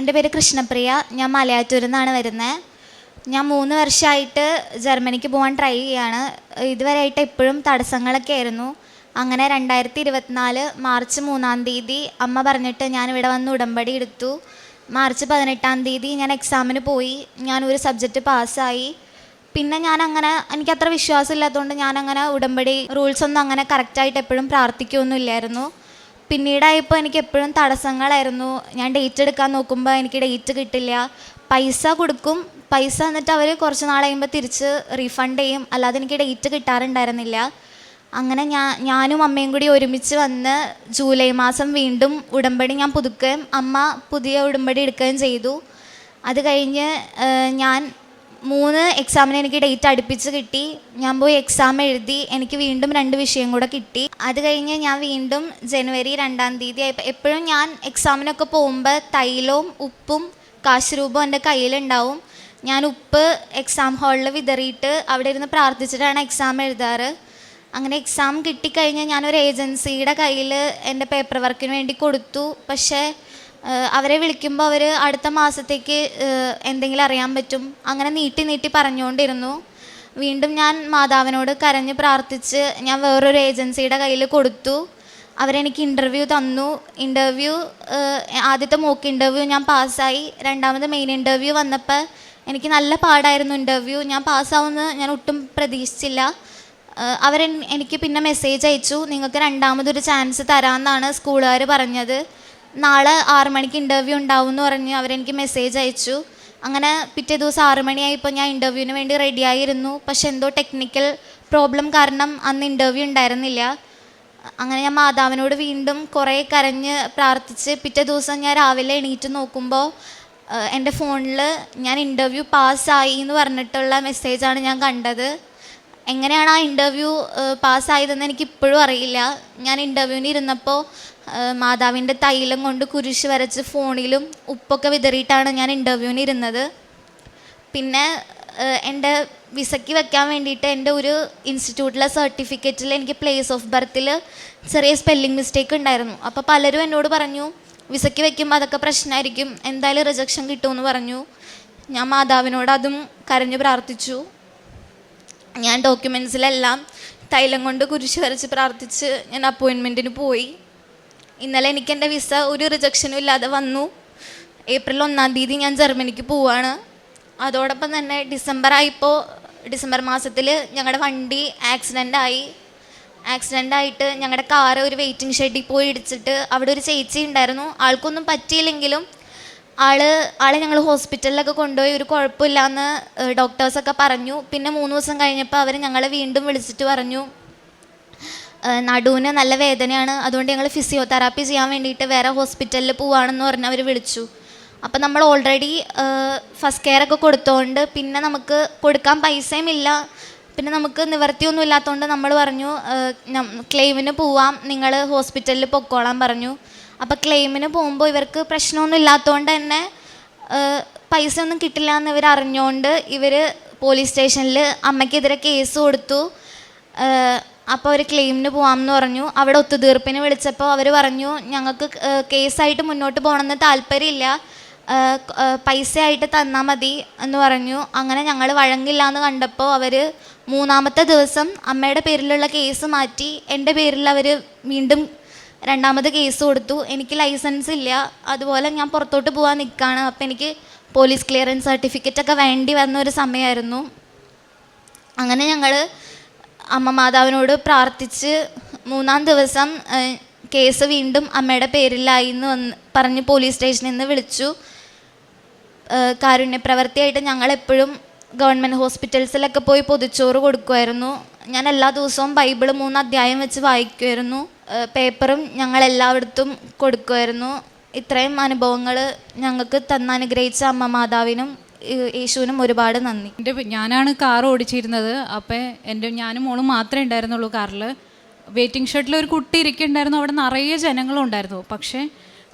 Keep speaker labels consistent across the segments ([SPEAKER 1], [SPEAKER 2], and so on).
[SPEAKER 1] എന്റെ പേര് കൃഷ്ണപ്രിയ. ഞാൻ മലയാറ്റൂരിൽ നിന്നാണ് വരുന്നത്. ഞാൻ മൂന്ന് വർഷമായിട്ട് ജർമ്മനിക്ക് പോകാൻ ട്രൈ ചെയ്യാണ് ഇതുവരെയായിട്ട് എപ്പോഴും തടസ്സങ്ങളൊക്കെ ആയിരുന്നു. അങ്ങനെ രണ്ടായിരത്തി ഇരുപത്തിനാല് മാർച്ച് മൂന്നാം തീയതി അമ്മ പറഞ്ഞിട്ട് ഞാൻ ഇവിടെ വന്ന് ഉടമ്പടി എടുത്തു. മാർച്ച് പതിനെട്ടാം തീയതി ഞാൻ എക്സാമിന് പോയി. ഞാൻ ഒരു സബ്ജക്റ്റ് പാസ്സായി പിന്നെ ഞാൻ അങ്ങനെ എനിക്ക് അത്ര വിശ്വാസം ഇല്ലാത്തതുകൊണ്ട് ഞാൻ അങ്ങനെ ഉടമ്പടി റൂൾസ് ഒന്നും അങ്ങനെ കറക്റ്റായിട്ട് എപ്പോഴും പ്രാർത്ഥിക്കുകയൊന്നുമില്ലായിരുന്നു പിന്നീടായപ്പോൾ എനിക്ക് എപ്പോഴും തടസ്സങ്ങളായിരുന്നു. ഞാൻ ഡേറ്റ് എടുക്കാൻ നോക്കുമ്പോൾ എനിക്ക് ഡേറ്റ് കിട്ടില്ല. പൈസ കൊടുക്കും. പൈസ എന്നിട്ട് അവർ കുറച്ച് നാൾ കഴിയുമ്പോൾ തിരിച്ച് റീഫണ്ട് ചെയ്യും. അല്ലാതെ എനിക്ക് ഡേറ്റ് കിട്ടാറുണ്ടായിരുന്നില്ല. അങ്ങനെ ഞാൻ ഞാനും അമ്മയും കൂടി ഒരുമിച്ച് വന്ന് ജൂലൈ മാസം വീണ്ടും ഉടമ്പടി ഞാൻ പുതുക്കുകയും അമ്മ പുതിയ ഉടമ്പടി എടുക്കുകയും ചെയ്തു. അത് കഴിഞ്ഞ് ഞാൻ മൂന്ന് എക്സാമിന് എനിക്ക് ഡേറ്റ് അടുപ്പിച്ച് കിട്ടി. ഞാൻ പോയി എക്സാം എഴുതി. എനിക്ക് വീണ്ടും രണ്ട് വിഷയം കൂടെ കിട്ടി. അത് കഴിഞ്ഞ് ഞാൻ വീണ്ടും ജനുവരി രണ്ടാം തീയതി ആയപ്പോൾ എപ്പോഴും ഞാൻ എക്സാമിനൊക്കെ പോകുമ്പോൾ തൈലവും ഉപ്പും കാശ് രൂപവും എന്റെ കയ്യിലുണ്ടാവും. ഞാൻ ഉപ്പ് എക്സാം ഹാളിൽ വിതറിയിട്ട് അവിടെ ഇരുന്ന് പ്രാർത്ഥിച്ചിട്ടാണ് എക്സാം എഴുതാറ്. അങ്ങനെ എക്സാം കിട്ടിക്കഴിഞ്ഞ് ഞാനൊരു ഏജൻസിയുടെ കയ്യിൽ എന്റെ പേപ്പർ വർക്കിന് വേണ്ടി കൊടുത്തു. പക്ഷേ അവരെ വിളിക്കുമ്പോൾ അവർ അടുത്ത മാസത്തേക്ക് എന്തെങ്കിലും അറിയാൻ പറ്റും. അങ്ങനെ നീട്ടി നീട്ടി പറഞ്ഞുകൊണ്ടിരുന്നു വീണ്ടും ഞാൻ മാതാവിനോട് കരഞ്ഞ് പ്രാർത്ഥിച്ച് ഞാൻ വേറൊരു ഏജൻസിയുടെ കയ്യിൽ കൊടുത്തു. അവരെനിക്ക് ഇന്റർവ്യൂ തന്നു. ഇന്റർവ്യൂ ആദ്യത്തെ മോക്ക് ഇന്റർവ്യൂ ഞാൻ പാസ്സായി. രണ്ടാമത് മെയിൻ ഇന്റർവ്യൂ വന്നപ്പോൾ എനിക്ക് നല്ല പാടായിരുന്നു ഇന്റർവ്യൂ ഞാൻ പാസ്സാവുമെന്ന് ഞാൻ ഒട്ടും പ്രതീക്ഷിച്ചില്ല. അവർ എനിക്ക് പിന്നെ മെസ്സേജ് അയച്ചു. നിങ്ങൾക്ക് രണ്ടാമതൊരു ചാൻസ് തരാമെന്നാണ് സ്കൂളുകാർ പറഞ്ഞത്. നാളെ ആറ് മണിക്ക് ഇന്റർവ്യൂ ഉണ്ടാവും എന്ന് പറഞ്ഞ് അവരെനിക്ക് മെസ്സേജ് അയച്ചു. അങ്ങനെ പിറ്റേ ദിവസം ആറ് മണിയായപ്പോൾ ഞാൻ ഇന്റർവ്യൂവിന് വേണ്ടി റെഡിയായിരുന്നു പക്ഷെ എന്തോ ടെക്നിക്കൽ പ്രോബ്ലം കാരണം അന്ന് ഇന്റർവ്യൂ ഉണ്ടായിരുന്നില്ല. അങ്ങനെ ഞാൻ മാതാവിനോട് വീണ്ടും കുറേ കരഞ്ഞ് പ്രാർത്ഥിച്ച് പിറ്റേ ദിവസം ഞാൻ രാവിലെ എണീറ്റ് നോക്കുമ്പോൾ എന്റെ ഫോണിൽ ഞാൻ ഇന്റർവ്യൂ പാസ്സായി എന്ന് പറഞ്ഞിട്ടുള്ള മെസ്സേജാണ് ഞാൻ കണ്ടത്. എങ്ങനെയാണ് ആ ഇന്റർവ്യൂ പാസ്സായതെന്ന് എനിക്ക് ഇപ്പോഴും അറിയില്ല. ഞാൻ ഇന്റർവ്യൂവിന് ഇരുന്നപ്പോൾ മാതാവിന്റെ തൈലം കൊണ്ട് കുരിശ് വരച്ച് ഫോണിലും ഉപ്പൊക്കെ വിതറിയിട്ടാണ് ഞാൻ ഇന്റർവ്യൂവിന് ഇരുന്നത് പിന്നെ എന്റെ വിസയ്ക്ക് വെക്കാൻ വേണ്ടിയിട്ട് എന്റെ ഒരു ഇൻസ്റ്റിറ്റ്യൂട്ടിലെ സർട്ടിഫിക്കറ്റിൽ എനിക്ക് പ്ലേസ് ഓഫ് ബർത്തിൽ ചെറിയ സ്പെല്ലിംഗ് മിസ്റ്റേക്ക് ഉണ്ടായിരുന്നു. അപ്പോൾ പലരും എന്നോട് പറഞ്ഞു വിസയ്ക്ക് വെക്കുമ്പോൾ അതൊക്കെ പ്രശ്നമായിരിക്കും. എന്തായാലും റിജക്ഷൻ കിട്ടുമെന്ന് പറഞ്ഞു. ഞാൻ മാതാവിനോട് അതും കരഞ്ഞു പ്രാർത്ഥിച്ചു. ഞാൻ ഡോക്യുമെൻസിലെല്ലാം തൈലം കൊണ്ട് കുരിശ് വരച്ച് പ്രാർത്ഥിച്ച് ഞാൻ അപ്പോയിൻമെന്റിന് പോയി. ഇന്നലെ എനിക്ക് എന്റെ വിസ ഒരു റിജക്ഷനും ഇല്ലാതെ വന്നു. ഏപ്രിൽ ഒന്നാം തീയതി ഞാൻ ജർമ്മനിക്ക് പോവാണ്. അതോടൊപ്പം തന്നെ ഡിസംബർ ആയപ്പോൾ ഡിസംബർ മാസത്തിൽ ഞങ്ങളുടെ വണ്ടി ആക്സിഡന്റ് ആയി. ആക്സിഡന്റ് ആയിട്ട് ഞങ്ങളുടെ കാറ് ഒരു വെയിറ്റിംഗ് ഷെഡിൽ പോയി ഇടിച്ചിട്ട് അവിടെ ഒരു ചേച്ചി ഉണ്ടായിരുന്നു ആൾക്കൊന്നും പറ്റിയില്ലെങ്കിലും ആൾ ആളെ ഞങ്ങൾ ഹോസ്പിറ്റലിലൊക്കെ കൊണ്ടുപോയി. ഒരു കുഴപ്പമില്ലാന്ന് ഡോക്ടേഴ്സൊക്കെ പറഞ്ഞു. പിന്നെ മൂന്ന് ദിവസം കഴിഞ്ഞപ്പോൾ അവർ ഞങ്ങളെ വീണ്ടും വിളിച്ചിട്ട് പറഞ്ഞു. നടുവിന് നല്ല വേദനയാണ്. അതുകൊണ്ട് ഞങ്ങൾ ഫിസിയോതെറാപ്പി ചെയ്യാൻ വേണ്ടിയിട്ട് വേറെ ഹോസ്പിറ്റലിൽ പോവാണെന്ന് പറഞ്ഞ് അവർ വിളിച്ചു. അപ്പം നമ്മൾ ഓൾറെഡി ഫസ്റ്റ് കെയർ ഒക്കെ കൊടുത്തോണ്ട് പിന്നെ നമുക്ക് കൊടുക്കാൻ പൈസയും ഇല്ല. പിന്നെ നമുക്ക് നിവർത്തിയൊന്നും ഇല്ലാത്തതുകൊണ്ട് നമ്മൾ പറഞ്ഞു ക്ലെയിമിന് പോവാം. നിങ്ങൾ ഹോസ്പിറ്റലിൽ പൊക്കോളാൻ പറഞ്ഞു. അപ്പോൾ ക്ലെയിമിന് പോകുമ്പോൾ ഇവർക്ക് പ്രശ്നമൊന്നും ഇല്ലാത്തതുകൊണ്ട് തന്നെ പൈസ ഒന്നും കിട്ടില്ല എന്ന് ഇവർ അറിഞ്ഞുകൊണ്ട് ഇവർ പോലീസ് സ്റ്റേഷനിൽ അമ്മയ്ക്കെതിരെ കേസ് കൊടുത്തു. അപ്പോൾ അവർ ക്ലെയിമിന് പോകാമെന്ന് പറഞ്ഞു. അവിടെ ഒത്തുതീർപ്പിന് വിളിച്ചപ്പോൾ അവർ പറഞ്ഞു ഞങ്ങൾക്ക് കേസായിട്ട് മുന്നോട്ട് പോകണമെന്ന് താല്പര്യമില്ല. പൈസയായിട്ട് തന്നാൽ മതി എന്ന് പറഞ്ഞു. അങ്ങനെ ഞങ്ങൾ വഴങ്ങില്ല എന്ന് കണ്ടപ്പോൾ അവർ മൂന്നാമത്തെ ദിവസം അമ്മയുടെ പേരിലുള്ള കേസ് മാറ്റി. എന്റെ പേരിൽ അവർ വീണ്ടും രണ്ടാമത് കേസ് കൊടുത്തു. എനിക്ക് ലൈസൻസ് ഇല്ല. അതുപോലെ ഞാൻ പുറത്തോട്ട് പോകാൻ നിൽക്കുകയാണ് അപ്പോൾ എനിക്ക് പോലീസ് ക്ലിയറൻസ് സർട്ടിഫിക്കറ്റ് ഒക്കെ വേണ്ടി വന്ന ഒരു സമയമായിരുന്നു അങ്ങനെ ഞങ്ങൾ അമ്മ മാതാവിനോട് പ്രാർത്ഥിച്ച് മൂന്നാം ദിവസം കേസ് വീണ്ടും അമ്മയുടെ പേരിലായി എന്ന് വന്ന് പറഞ്ഞ് പോലീസ് സ്റ്റേഷനിൽ നിന്ന് വിളിച്ചു. കാരുണ്യപ്രവർത്തിയായിട്ട് ഞങ്ങളെപ്പോഴും ഗവൺമെന്റ് ഹോസ്പിറ്റൽസിലൊക്കെ പോയി പൊതിച്ചോറ് കൊടുക്കുമായിരുന്നു. ഞാൻ എല്ലാ ദിവസവും ബൈബിൾ മൂന്ന് അധ്യായം വെച്ച് വായിക്കുമായിരുന്നു. പേപ്പറും ഞങ്ങൾ എല്ലായിടത്തും കൊടുക്കുമായിരുന്നു. ഇത്രയും അനുഭവങ്ങൾ ഞങ്ങൾക്ക് തന്നനുഗ്രഹിച്ച അമ്മ മാതാവിനും യേശുവിനും ഒരുപാട് നന്ദി.
[SPEAKER 2] എന്റെ ഞാനാണ് കാർ ഓടിച്ചിരുന്നത്. അപ്പോൾ എന്റെ ഞാനും മോളും മാത്രമേ ഉണ്ടായിരുന്നുള്ളൂ കാറിൽ വെയിറ്റിംഗ് ഷെഡിൽ ഒരു കുട്ടി ഇരിക്കുന്നുണ്ടായിരുന്നു അവിടെ നിറയെ ജനങ്ങളും ഉണ്ടായിരുന്നു. പക്ഷേ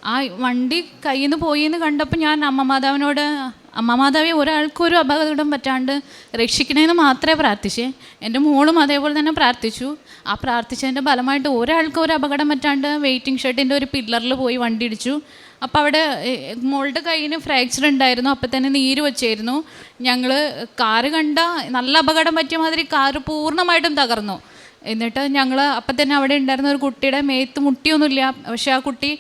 [SPEAKER 2] ആ വണ്ടി കയ്യിൽ നിന്ന് പോയി എന്ന് കണ്ടപ്പോൾ ഞാൻ അമ്മ മാതാവിനോട് അമ്മ മാതാവെ ഒരാൾക്കൊരു അപകടം പറ്റാണ്ട് രക്ഷിക്കണേന്ന് മാത്രമേ പ്രാർത്ഥിച്ചേ. എന്റെ മോളും അതേപോലെ തന്നെ പ്രാർത്ഥിച്ചു. ആ പ്രാർത്ഥിച്ചതിന്റെ ഫലമായിട്ട് ഒരാൾക്കൊരു ഒരു അപകടം പറ്റാണ്ട് വെയിറ്റിംഗ് ഷെഡിന്റെ ഒരു പില്ലറിൽ പോയി വണ്ടി ഇടിച്ചു. അപ്പോൾ അവിടെ മോളുടെ കയ്യിന് ഫ്രാക്ചർ ഉണ്ടായിരുന്നു. അപ്പം തന്നെ നീര് വെച്ചായിരുന്നു ഞങ്ങൾ കാറ് കണ്ട നല്ല അപകടം പറ്റിയ മാതിരി കാറ് പൂർണമായിട്ടും തകർന്നു. എന്നിട്ട് ഞങ്ങൾ അപ്പം തന്നെ അവിടെ ഉണ്ടായിരുന്ന ഒരു കുട്ടിയുടെ മേത്ത് മുട്ടിയൊന്നുമില്ല. പക്ഷേ ആ കുട്ടി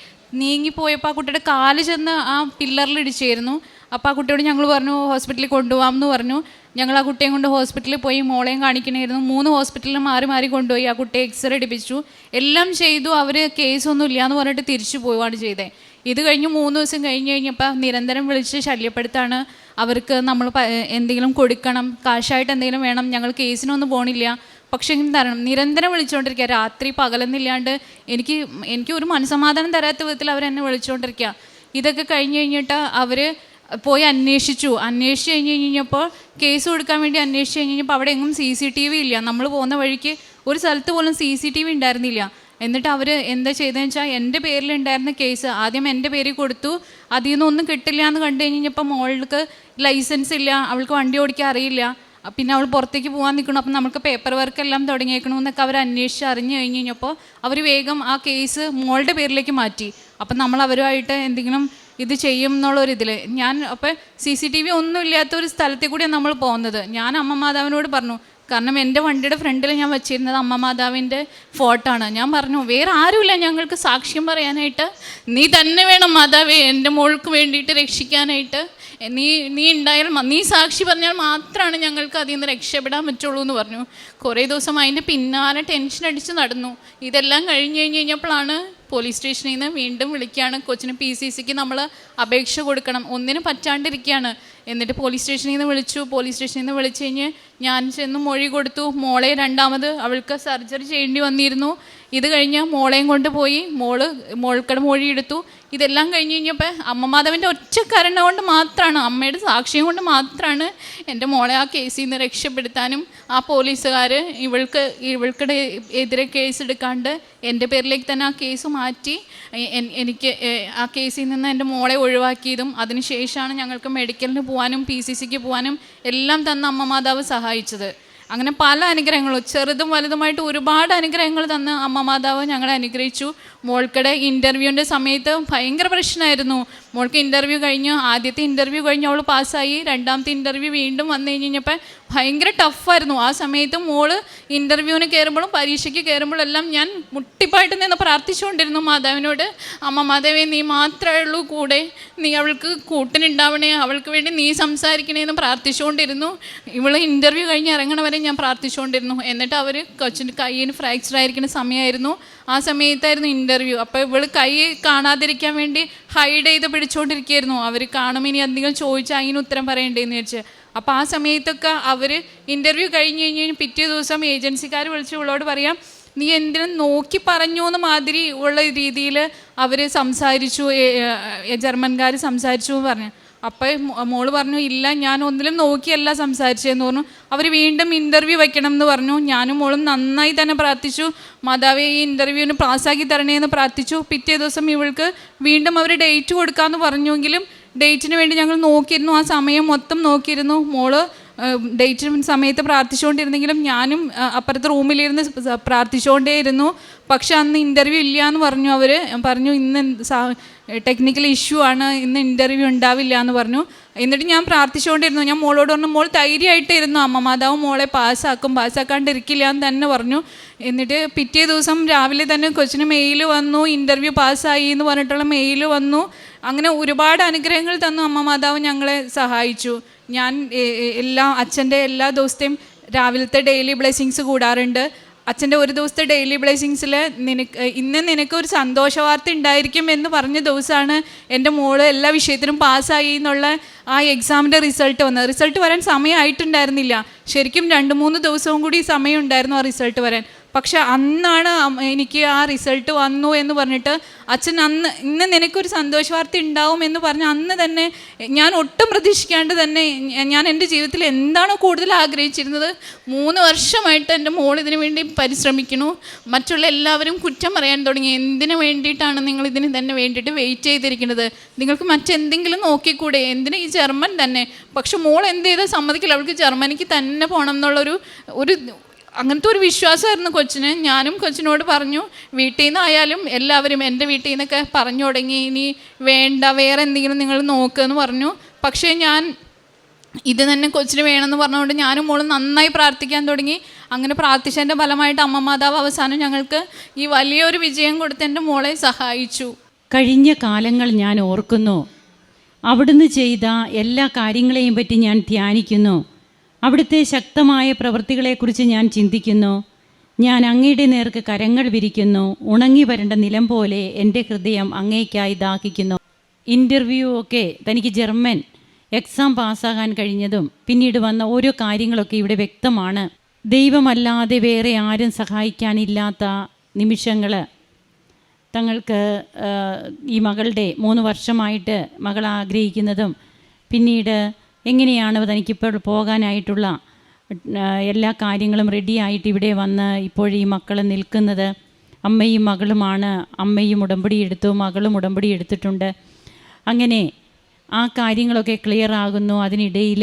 [SPEAKER 2] നീങ്ങിപ്പോയപ്പോൾ ആ കുട്ടിയുടെ കാൽ ചെന്ന് ആ പില്ലറിൽ ഇടിച്ചായിരുന്നു അപ്പോൾ ആ കുട്ടിയോട് ഞങ്ങൾ പറഞ്ഞു ഹോസ്പിറ്റലിൽ കൊണ്ടുപോകാം എന്ന് പറഞ്ഞു. ഞങ്ങൾ ആ കുട്ടിയെ കൊണ്ട് ഹോസ്പിറ്റലിൽ പോയി മോളെയും കാണിക്കണമായിരുന്നു. മൂന്ന് ഹോസ്പിറ്റലിൽ മാറി മാറി കൊണ്ടുപോയി. ആ കുട്ടിയെ എക്സ്റേ എടുപ്പിച്ചു എല്ലാം ചെയ്തു. അവർ കേസൊന്നും ഇല്ല എന്ന് പറഞ്ഞിട്ട് തിരിച്ചു പോവുകയാണ് ചെയ്തത് ഇത് കഴിഞ്ഞ് മൂന്ന് ദിവസം കഴിഞ്ഞ് കഴിഞ്ഞപ്പോൾ നിരന്തരം വിളിച്ച് ശല്യപ്പെടുത്താണ്. അവർക്ക് നമ്മൾ എന്തെങ്കിലും കൊടുക്കണം. കാശായിട്ട് എന്തെങ്കിലും വേണം. ഞങ്ങൾ കേസിനൊന്നും പോണില്ല. പക്ഷേ തരണം. നിരന്തരം വിളിച്ചുകൊണ്ടിരിക്കുക രാത്രി പകലെന്നില്ലാണ്ട് എനിക്ക് എനിക്ക് ഒരു മനസമാധാനം തരാത്ത വിധത്തിൽ അവരെന്നെ വിളിച്ചുകൊണ്ടിരിക്കുക ഇതൊക്കെ കഴിഞ്ഞ് കഴിഞ്ഞിട്ട് അവർ പോയി അന്വേഷിച്ചു. അന്വേഷിച്ച് കഴിഞ്ഞ് കഴിഞ്ഞപ്പോൾ കേസ് കൊടുക്കാൻ വേണ്ടി അന്വേഷിച്ച് കഴിഞ്ഞ് കഴിഞ്ഞപ്പോൾ അവിടെ എങ്ങും സി സി ടി വി ഇല്ല. നമ്മൾ പോകുന്ന വഴിക്ക് ഒരു സ്ഥലത്ത് പോലും സി സി ടി വി ഉണ്ടായിരുന്നില്ല. എന്നിട്ട് അവർ എന്താ ചെയ്തതെന്ന് വെച്ചാൽ എന്റെ പേരിൽ ഉണ്ടായിരുന്ന കേസ് ആദ്യം എന്റെ പേരിൽ കൊടുത്തു. അതിൽ നിന്നൊന്നും കിട്ടില്ല എന്ന് കണ്ടു കഴിഞ്ഞപ്പോൾ മോൾക്ക് ലൈസൻസ് ഇല്ല. അവൾക്ക് വണ്ടി ഓടിക്കാൻ അറിയില്ല. പിന്നെ അവൾ പുറത്തേക്ക് പോകാൻ നിൽക്കണം അപ്പം നമുക്ക് പേപ്പർ വർക്ക് എല്ലാം തുടങ്ങിയേക്കണമെന്നൊക്കെ അവർ അന്വേഷിച്ച് അറിഞ്ഞു കഴിഞ്ഞ് കഴിഞ്ഞപ്പോൾ അവർ വേഗം ആ കേസ് മോളുടെ പേരിലേക്ക് മാറ്റി. അപ്പം നമ്മൾ അവരുമായിട്ട് എന്തെങ്കിലും ഇത് ചെയ്യും എന്നുള്ളൊരിതിൽ ഞാൻ അപ്പം സി സി ടി വി ഒന്നും ഇല്ലാത്ത ഒരു സ്ഥലത്തിൽ കൂടിയാണ് നമ്മൾ പോകുന്നത്. ഞാൻ അമ്മ മാതാവിനോട് പറഞ്ഞു കാരണം എന്റെ വണ്ടിയുടെ ഫ്രണ്ടിൽ ഞാൻ വെച്ചിരുന്നത് അമ്മ മാതാവിന്റെ ഫോട്ടോ ആണ് ഞാൻ പറഞ്ഞു വേറെ ആരുമില്ല. ഞങ്ങൾക്ക് സാക്ഷ്യം പറയാനായിട്ട്. നീ തന്നെ വേണം മാതാവേ എന്റെ മോൾക്ക് വേണ്ടിയിട്ട് രക്ഷിക്കാനായിട്ട്. നീ നീ ഉണ്ടായാൽ നീ സാക്ഷി പറഞ്ഞാൽ മാത്രമാണ് ഞങ്ങൾക്ക് അതിൽ നിന്ന് രക്ഷപ്പെടാൻ പറ്റുള്ളൂ എന്ന് പറഞ്ഞു. കുറേ ദിവസം അതിന്റെ പിന്നാലെ ടെൻഷൻ അടിച്ച് നടന്നു. ഇതെല്ലാം കഴിഞ്ഞ് കഴിഞ്ഞ് കഴിഞ്ഞപ്പോഴാണ് പോലീസ് സ്റ്റേഷനിൽ നിന്ന് വീണ്ടും വിളിക്കുകയാണ്. കൊച്ചിന് പി സി സിക്ക് നമ്മൾ അപേക്ഷ കൊടുക്കണം. ഒന്നിനും പറ്റാണ്ടിരിക്കുകയാണ്. എന്നിട്ട് പോലീസ് സ്റ്റേഷനിൽ നിന്ന് വിളിച്ചു. പോലീസ് സ്റ്റേഷനിൽ നിന്ന് വിളിച്ചു കഴിഞ്ഞ് ഞാൻ ചെന്ന് മൊഴി കൊടുത്തു. മോളെ രണ്ടാമത് അവൾക്ക് സർജറി ചെയ്യേണ്ടി വന്നിരുന്നു. ഇത് കഴിഞ്ഞ് മോളെയും കൊണ്ടുപോയി മോൾ മോൾക്കടെ മൊഴി എടുത്തു. ഇതെല്ലാം കഴിഞ്ഞ് കഴിഞ്ഞപ്പോൾ അമ്മ മാധവന്റെ ഒറ്റ കരുണ കൊണ്ട് മാത്രമാണ് അമ്മയുടെ സാക്ഷ്യം കൊണ്ട് മാത്രമാണ് എന്റെ മോളെ ആ കേസിൽ നിന്ന് രക്ഷപ്പെടുത്താനും ആ പോലീസുകാർ ഇവൾക്ക് ഇവൾക്കിടെ എതിരെ കേസ് എടുക്കാണ്ട് എന്റെ പേരിലേക്ക് തന്നെ ആ കേസ് മാറ്റി. എനിക്ക് ആ കേസിൽ നിന്ന് എന്റെ മോളെ ഒഴിവാക്കിയതും അതിനുശേഷമാണ് ഞങ്ങൾക്ക് മെഡിക്കലിന് പോകാനും പി സി സിക്ക് പോകാനും എല്ലാം തന്ന അമ്മ മാതാവ് സഹായിച്ചത്. അങ്ങനെ പല അനുഗ്രഹങ്ങളും ചെറുതും വലുതുമായിട്ട് ഒരുപാട് അനുഗ്രഹങ്ങൾ തന്ന് അമ്മ മാതാവ് ഞങ്ങളെ അനുഗ്രഹിച്ചു. മോൾക്കടെ ഇന്റർവ്യൂവിന്റെ സമയത്ത് ഭയങ്കര പ്രശ്നമായിരുന്നു മോൾക്ക് ഇന്റർവ്യൂ കഴിഞ്ഞു. ആദ്യത്തെ ഇന്റർവ്യൂ കഴിഞ്ഞ് അവൾ പാസ്സായി. രണ്ടാമത്തെ ഇന്റർവ്യൂ വീണ്ടും വന്നു കഴിഞ്ഞ് കഴിഞ്ഞപ്പോൾ ഭയങ്കര ടഫായിരുന്നു ആ സമയത്ത് മോൾ ഇന്റർവ്യൂവിന് കയറുമ്പോഴും പരീക്ഷയ്ക്ക് കയറുമ്പോഴെല്ലാം ഞാൻ മുട്ടിപ്പായിട്ട് നിന്ന് പ്രാർത്ഥിച്ചുകൊണ്ടിരുന്നു മാതാവിനോട്. അമ്മ മാതാവേ നീ മാത്രമേ ഉള്ളൂ കൂടെ. നീ അവൾക്ക് കൂട്ടിനുണ്ടാവണേ. അവൾക്ക് വേണ്ടി നീ സംസാരിക്കണേ എന്ന് പ്രാർത്ഥിച്ചുകൊണ്ടിരുന്നു. ഇവൾ ഇന്റർവ്യൂ കഴിഞ്ഞ് ഇറങ്ങണ വരെ ഞാൻ പ്രാർത്ഥിച്ചുകൊണ്ടിരുന്നു. എന്നിട്ട് അവർ കൊച്ചിന്റെ കയ്യിൽ ഫ്രാക്ചർ ആയിരിക്കുന്ന സമയമായിരുന്നു. ആ സമയത്തായിരുന്നു ഇന്റർവ്യൂ അപ്പോൾ ഇവൾ കൈ കാണാതിരിക്കാൻ വേണ്ടി ഹൈഡ് ചെയ്ത് പിടിച്ചുകൊണ്ടിരിക്കുകയായിരുന്നു അവർ കാണും ഇനി എന്തെങ്കിലും ചോദിച്ചാൽ അതിന് ഉത്തരം പറയണ്ടേന്ന് വെച്ച് അപ്പോൾ ആ സമയത്തൊക്കെ അവർ ഇന്റർവ്യൂ കഴിഞ്ഞ് കഴിഞ്ഞ് പിറ്റേ ദിവസം ഏജൻസിക്കാർ വിളിച്ച് ഇവളോട് പറയാം നീ എന്തിനും നോക്കി പറഞ്ഞു എന്ന് മാതിരി ഉള്ള രീതിയിൽ അവർ സംസാരിച്ചു ജർമ്മൻകാർ സംസാരിച്ചു എന്ന് പറഞ്ഞു. അപ്പം മോൾ പറഞ്ഞു ഇല്ല ഞാൻ ഒന്നിലും നോക്കിയല്ല സംസാരിച്ചതെന്ന് പറഞ്ഞു. അവർ വീണ്ടും ഇന്റർവ്യൂ വയ്ക്കണം എന്ന് പറഞ്ഞു. ഞാനും മോളും നന്നായി തന്നെ പ്രാർത്ഥിച്ചു. മാതാവ് ഈ ഇന്റർവ്യൂവിന് പാസ്സാക്കി തരണേന്ന് പ്രാർത്ഥിച്ചു. പിറ്റേ ദിവസം ഇവൾക്ക് വീണ്ടും അവർ ഡേറ്റ് കൊടുക്കാമെന്ന് പറഞ്ഞുവെങ്കിലും ഡേറ്റിന് വേണ്ടി ഞങ്ങൾ നോക്കിയിരുന്നു. ആ സമയം മൊത്തം നോക്കിയിരുന്നു. മോൾ ഡേറ്റിന് സമയത്ത് പ്രാർത്ഥിച്ചുകൊണ്ടിരുന്നെങ്കിലും ഞാനും അപ്പുറത്തെ റൂമിലിരുന്ന് പ്രാർത്ഥിച്ചുകൊണ്ടേയിരുന്നു. പക്ഷെ അന്ന് ഇന്റർവ്യൂ ഇല്ല എന്ന് പറഞ്ഞു അവർ പറഞ്ഞു ഇന്ന് ടെക്നിക്കൽ ഇഷ്യൂ ആണ്. ഇന്ന് ഇന്റർവ്യൂ ഉണ്ടാവില്ല എന്ന് പറഞ്ഞു. എന്നിട്ട് ഞാൻ പ്രാർത്ഥിച്ചുകൊണ്ടിരുന്നു. ഞാൻ മോളോട് പറഞ്ഞു മോൾ ധൈര്യമായിട്ടിരുന്നു. അമ്മ മാതാവ് മോളെ പാസ്സാക്കും. പാസ്സാക്കാണ്ടിരിക്കില്ല എന്ന് തന്നെ പറഞ്ഞു. എന്നിട്ട് പിറ്റേ ദിവസം രാവിലെ തന്നെ കൊച്ചിന് മെയിൽ വന്നു. ഇന്റർവ്യൂ പാസ്സായി എന്ന് പറഞ്ഞിട്ടുള്ള മെയിൽ വന്നു. അങ്ങനെ ഒരുപാട് അനുഗ്രഹങ്ങൾ തന്നു. അമ്മ മാതാവ് ഞങ്ങളെ സഹായിച്ചു. ഞാൻ എല്ലാ അച്ഛന്റെ എല്ലാ ദിവസത്തെയും രാവിലത്തെ ഡെയിലി ബ്ലെസ്സിങ്സ് കൂടാറുണ്ട്. അച്ഛന്റെ ഒരു ദിവസത്തെ ഡെയിലി ബ്ലെസ്സിങ്സിൽ നിനക്ക് ഇന്ന് നിനക്ക് ഒരു സന്തോഷ വാർത്ത ഉണ്ടായിരിക്കും എന്ന് പറഞ്ഞ ദിവസമാണ് എന്റെ മോൾ എല്ലാ വിഷയത്തിനും പാസ്സായി എന്നുള്ള ആ എക്സാമിന്റെ റിസൾട്ട് വന്നത്. റിസൾട്ട് വരാൻ സമയമായിട്ടുണ്ടായിരുന്നില്ല. ശരിക്കും രണ്ട് മൂന്ന് ദിവസവും കൂടി സമയം ഉണ്ടായിരുന്നു ആ റിസൾട്ട് വരാൻ. പക്ഷെ അന്നാണ് എനിക്ക് ആ റിസൾട്ട് വന്നു എന്ന് പറഞ്ഞിട്ട് അച്ഛൻ അന്ന് ഇന്ന് നിനക്കൊരു സന്തോഷവാർത്ത ഉണ്ടാവും എന്ന് പറഞ്ഞ് അന്ന് തന്നെ ഞാൻ ഒട്ടും പ്രതീക്ഷിക്കാണ്ട് തന്നെ ഞാൻ എന്റെ ജീവിതത്തിൽ എന്താണോ കൂടുതൽ ആഗ്രഹിച്ചിരുന്നത്. മൂന്ന് വർഷമായിട്ട് എന്റെ മോൾ ഇതിനു വേണ്ടി പരിശ്രമിക്കണു മറ്റുള്ള എല്ലാവരും കുറ്റം പറയാൻ തുടങ്ങി. എന്തിനു വേണ്ടിയിട്ടാണ് നിങ്ങൾ ഇതിന് തന്നെ വേണ്ടിയിട്ട് വെയിറ്റ് ചെയ്തിരിക്കുന്നത്? നിങ്ങൾക്ക് മറ്റെന്തെങ്കിലും നോക്കിക്കൂടെ? എന്തിനാ ഈ ജർമ്മൻ തന്നെ? പക്ഷെ മോൾ എന്ത് ചെയ്താൽ സമ്മതിക്കില്ല. അവൾക്ക് ജർമ്മനിക്ക് തന്നെ പോകണം എന്നുള്ളൊരു ഒരു അങ്ങനത്തെ ഒരു വിശ്വാസമായിരുന്നു കൊച്ചിന്. ഞാനും കൊച്ചിനോട് പറഞ്ഞു വീട്ടിൽ നിന്നായാലും എല്ലാവരും എന്റെ വീട്ടിൽ നിന്നൊക്കെ പറഞ്ഞു തുടങ്ങി. ഇനി വേണ്ട വേറെ എന്തെങ്കിലും നിങ്ങൾ നോക്കുമെന്ന് പറഞ്ഞു. പക്ഷേ ഞാൻ ഇത് തന്നെ കൊച്ചിന് വേണമെന്ന് പറഞ്ഞുകൊണ്ട് ഞാനും മോളും നന്നായി പ്രാർത്ഥിക്കാൻ തുടങ്ങി. അങ്ങനെ പ്രാർത്ഥിച്ചതിന്റെ ഫലമായിട്ട് അമ്മ മാതാവ് അവസാനം ഞങ്ങൾക്ക് ഈ വലിയൊരു വിജയം കൊടുത്ത് എന്റെ മോളെ സഹായിച്ചു.
[SPEAKER 3] കഴിഞ്ഞ കാലങ്ങൾ ഞാൻ ഓർക്കുന്നു. അവിടുന്ന് ചെയ്ത എല്ലാ കാര്യങ്ങളെയും പറ്റി ഞാൻ ധ്യാനിക്കുന്നു. അവിടുത്തെ ശക്തമായ പ്രവൃത്തികളെക്കുറിച്ച് ഞാൻ ചിന്തിക്കുന്നു. ഞാൻ അങ്ങയുടെ നേർക്ക് കരങ്ങൾ വിരിക്കുന്നു. ഉണങ്ങി വരേണ്ട നിലം പോലെ എന്റെ ഹൃദയം അങ്ങേക്കായി ദാഹിക്കുന്നു. ഇന്റർവ്യൂ ഒക്കെ തനിക്ക് ജർമ്മൻ എക്സാം പാസ്സാകാൻ കഴിഞ്ഞതും പിന്നീട് വന്ന ഓരോ കാര്യങ്ങളൊക്കെ ഇവിടെ വ്യക്തമാണ്. ദൈവമല്ലാതെ വേറെ ആരും സഹായിക്കാനില്ലാത്ത നിമിഷങ്ങൾ തങ്ങൾക്ക് ഈ മകളുടെ മൂന്ന് വർഷമായിട്ട് മകൾ ആഗ്രഹിക്കുന്നതും പിന്നീട് എങ്ങനെയാണ് തനിക്കിപ്പോൾ പോകാനായിട്ടുള്ള എല്ലാ കാര്യങ്ങളും റെഡിയായിട്ട് ഇവിടെ വന്ന് ഇപ്പോഴീ മക്കൾ നിൽക്കുന്നത്? അമ്മയും മകളുമാണ് അമ്മയും ഉടമ്പടി എടുത്തു മകളും ഉടമ്പടി എടുത്തിട്ടുണ്ട്. അങ്ങനെ ആ കാര്യങ്ങളൊക്കെ ക്ലിയർ ആകുന്നു. അതിനിടയിൽ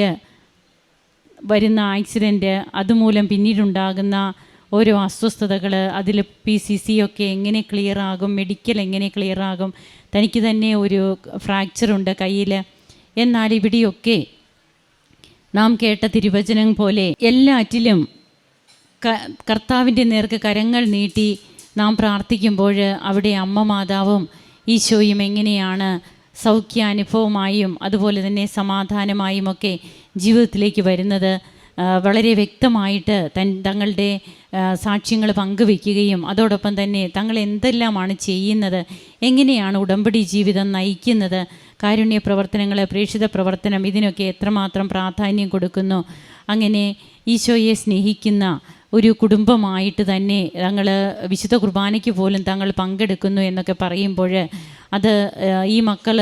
[SPEAKER 3] വരുന്ന ആക്സിഡന്റ് അതുമൂലം പിന്നീടുണ്ടാകുന്ന ഓരോ അസ്വസ്ഥതകൾ അതിൽ പി സി സി ഒക്കെ എങ്ങനെ ക്ലിയർ ആകും മെഡിക്കൽ എങ്ങനെ ക്ലിയർ ആകും തനിക്ക് തന്നെ ഒരു ഫ്രാക്ചറുണ്ട് കയ്യിൽ എന്നാൽ ഇവിടെയൊക്കെ നാം കേട്ട തിരുവചനം പോലെ എല്ലാറ്റിലും കർത്താവിന്റെ നേർക്ക് കരങ്ങൾ നീട്ടി നാം പ്രാർത്ഥിക്കുമ്പോൾ അവിടെ അമ്മ മാതാവും ഈശോയും എങ്ങനെയാണ് സൗഖ്യാനുഭവമായും അതുപോലെ തന്നെ സമാധാനമായും ഒക്കെ ജീവിതത്തിലേക്ക് വരുന്നത് വളരെ വ്യക്തമായിട്ട് തൻ തങ്ങളുടെ സാക്ഷ്യങ്ങൾ പങ്കുവെക്കുകയും അതോടൊപ്പം തന്നെ തങ്ങൾ എന്തെല്ലാമാണ് ചെയ്യുന്നത് എങ്ങനെയാണ് ഉടമ്പടി ജീവിതം നയിക്കുന്നത് കാരുണ്യ പ്രവർത്തനങ്ങൾ പ്രേക്ഷിത പ്രവർത്തനം ഇതിനൊക്കെ എത്രമാത്രം പ്രാധാന്യം കൊടുക്കുന്നു. അങ്ങനെ ഈശോയെ സ്നേഹിക്കുന്ന ഒരു കുടുംബമായിട്ട് തന്നെ തങ്ങൾ വിശുദ്ധ കുർബാനയ്ക്ക് പോലും തങ്ങൾ പങ്കെടുക്കുന്നു എന്നൊക്കെ പറയുമ്പോൾ അത് ഈ മക്കൾ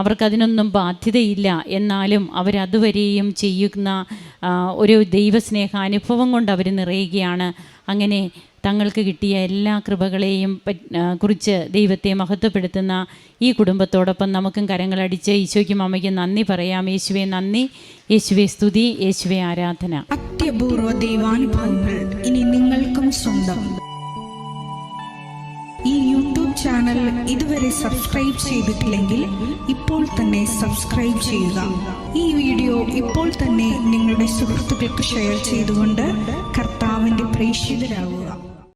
[SPEAKER 3] അവർക്കതിനൊന്നും ബാധ്യതയില്ല. എന്നാലും അവരതുവരെയും ചെയ്യുന്ന ഒരു ദൈവസ്നേഹാനുഭവം കൊണ്ട് അവർ നിറയുകയാണ്. അങ്ങനെ തങ്ങൾക്ക് കിട്ടിയ എല്ലാ കൃപകളെയും കുറിച്ച് ദൈവത്തെ മഹത്വപ്പെടുത്തുന്ന ഈ കുടുംബത്തോടൊപ്പം നമുക്കും കരങ്ങളടിച്ച് ഈശോയ്ക്കും അമ്മയ്ക്കും നന്ദി പറയാം. യേശുവെ നന്ദി. യേശുവെ സ്തുതി. യേശുവെ ആരാധന.
[SPEAKER 4] അത്യപൂർവ ദൈവാനുഭവങ്ങൾ ഇനി നിങ്ങൾക്കും സ്വന്തം. ഈ യൂട്യൂബ് ചാനൽ ഇതുവരെ സബ്സ്ക്രൈബ് ചെയ്തിട്ടില്ലെങ്കിൽ ഇപ്പോൾ തന്നെ സബ്സ്ക്രൈബ് ചെയ്യുക. ഈ വീഡിയോ ഇപ്പോൾ തന്നെ നിങ്ങളുടെ സുഹൃത്തുക്കൾക്ക് ഷെയർ ചെയ്തുകൊണ്ട് കർത്താവിന്റെ പ്രേക്ഷിതരാകുക